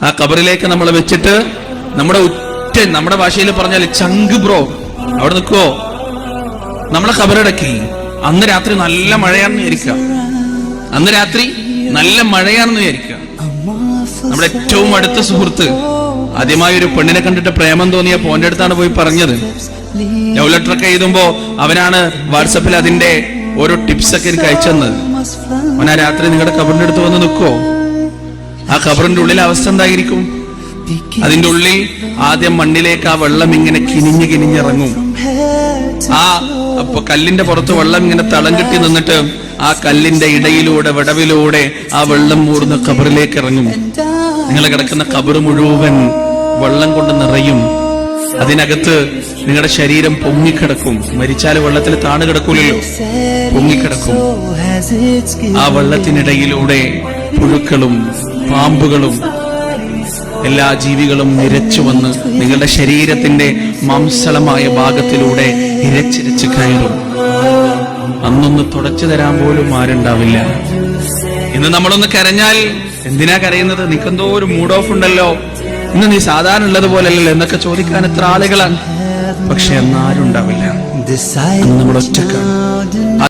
ആ കബറിലേക്ക് നമ്മൾ വെച്ചിട്ട് നമ്മുടെ ഉറ്റ നമ്മുടെ ഭാഷയിൽ പറഞ്ഞാൽ ചങ്ക് ബ്രോ അവിടെ നിൽക്കുവോ? നമ്മളെ കബറടക്കി അന്ന് രാത്രി നല്ല മഴയാണെന്ന് വിചാരിക്കുക. അന്ന് രാത്രി നല്ല മഴയാണെന്ന് വിചാരിക്കുക. നമ്മുടെ ഏറ്റവും അടുത്ത സുഹൃത്ത് ആദ്യമായി ഒരു പെണ്ണിനെ കണ്ടിട്ട് പ്രേമം തോന്നിയ പോന്റെ അടുത്താണ് പോയി പറഞ്ഞത്. ലവ് ലെറ്റർ ഒക്കെ എഴുതുമ്പോ അവനാണ് വാട്സപ്പിൽ അതിന്റെ ഓരോ ടിപ്സ് ഒക്കെ എനിക്ക് അയച്ചെന്നത് അവൻ ആ രാത്രി നിങ്ങളുടെ കബറിന്റെ അടുത്ത് വന്ന് നിൽക്കോ ആ ഖബറിന്റെ ഉള്ളിലെ അവസ്ഥ എന്തായിരിക്കും? അതിന്റെ ഉള്ളിൽ ആദ്യം മണ്ണിലേക്ക് ആ വെള്ളം ഇങ്ങനെ കിനിഞ്ഞ് കിനിഞ്ഞിറങ്ങും. ആ അപ്പൊ കല്ലിന്റെ പുറത്ത് വെള്ളം ഇങ്ങനെ തളം കിട്ടി നിന്നിട്ട് ആ കല്ലിന്റെ ഇടയിലൂടെ വിടവിലൂടെ ആ വെള്ളം മൂർന്ന് ഖബറിലേക്ക് ഇറങ്ങും. നിങ്ങൾ കിടക്കുന്ന ഖബർ മുഴുവൻ വെള്ളം കൊണ്ട് നിറയും. അതിനകത്ത് നിങ്ങളുടെ ശരീരം പൊങ്ങിക്കിടക്കും. മരിച്ചാൽ വെള്ളത്തിൽ താണു കിടക്കൂലല്ലോ. പൊങ്ങിക്കിടക്കും. ആ വെള്ളത്തിനിടയിലൂടെ പുഴുക്കളും പാമ്പുകളും എല്ലാ ജീവികളും നിരച്ചു വന്ന് നിങ്ങളുടെ ശരീരത്തിന്റെ മാംസളമായ ഭാഗത്തിലൂടെ ഇരച്ചിരച്ച് കയറും. അന്നൊന്ന് തുടച്ചു തരാൻ പോലും ആരുണ്ടാവില്ല. ഇന്ന് നമ്മളൊന്ന് കരഞ്ഞാൽ എന്തിനാ കരയുന്നത്? നിക്കെന്തോ ഒരു മൂഡ് ഓഫ് ഉണ്ടല്ലോ. ഇന്ന് നീ സാധാരണ ഉള്ളത് പോലല്ലോ എന്നൊക്കെ ചോദിക്കാൻ എത്ര ആളുകളാണ്. പക്ഷെ അന്നാരും ഉണ്ടാവില്ല and